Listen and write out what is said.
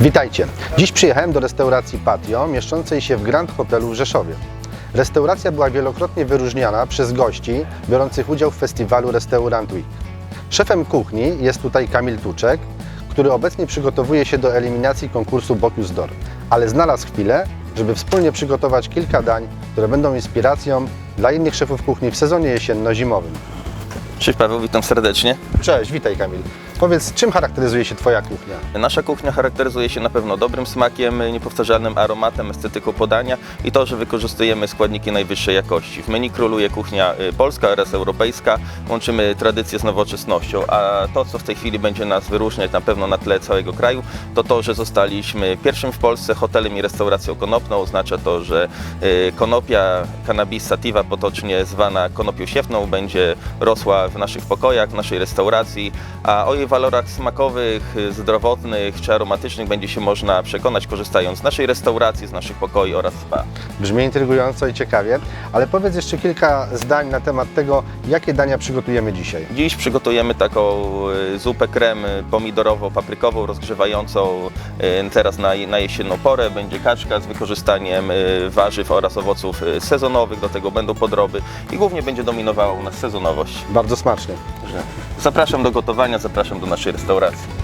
Witajcie. Dziś przyjechałem do restauracji Patio, mieszczącej się w Grand Hotelu w Rzeszowie. Restauracja była wielokrotnie wyróżniana przez gości biorących udział w festiwalu Restaurant Week. Szefem kuchni jest tutaj Kamil Tuczek, który obecnie przygotowuje się do eliminacji konkursu Bocuse d'Or, ale znalazł chwilę, żeby wspólnie przygotować kilka dań, które będą inspiracją dla innych szefów kuchni w sezonie jesienno-zimowym. Cześć Paweł, witam serdecznie. Cześć, witaj Kamil. Powiedz, czym charakteryzuje się Twoja kuchnia? Nasza kuchnia charakteryzuje się na pewno dobrym smakiem, niepowtarzalnym aromatem, estetyką podania i to, że wykorzystujemy składniki najwyższej jakości. W menu króluje kuchnia y, polska oraz europejska, łączymy tradycję z nowoczesnością, a to, co w tej chwili będzie nas wyróżniać na pewno na tle całego kraju, to to, że zostaliśmy pierwszym w Polsce hotelem i restauracją konopną. Oznacza to, że y, konopia cannabis sativa, potocznie zwana konopią siewną, będzie rosła w naszych pokojach, w naszej restauracji, a o jej walorach smakowych, y, zdrowotnych czy aromatycznych będzie się można przekonać korzystając z naszej restauracji, z naszych pokoi oraz spa. Brzmi intrygująco i ciekawie, ale powiedz jeszcze kilka zdań na temat tego, jakie dania przygotujemy dzisiaj. Dziś przygotujemy taką y, zupę krem pomidorowo-paprykową rozgrzewającą y, teraz na, na jesienną porę. Będzie kaczka z wykorzystaniem warzyw oraz owoców sezonowych, do tego będą podroby i głównie będzie dominowała u nas sezonowość. Bardzo smacznie. Zapraszam do gotowania, zapraszam do naszej restauracji.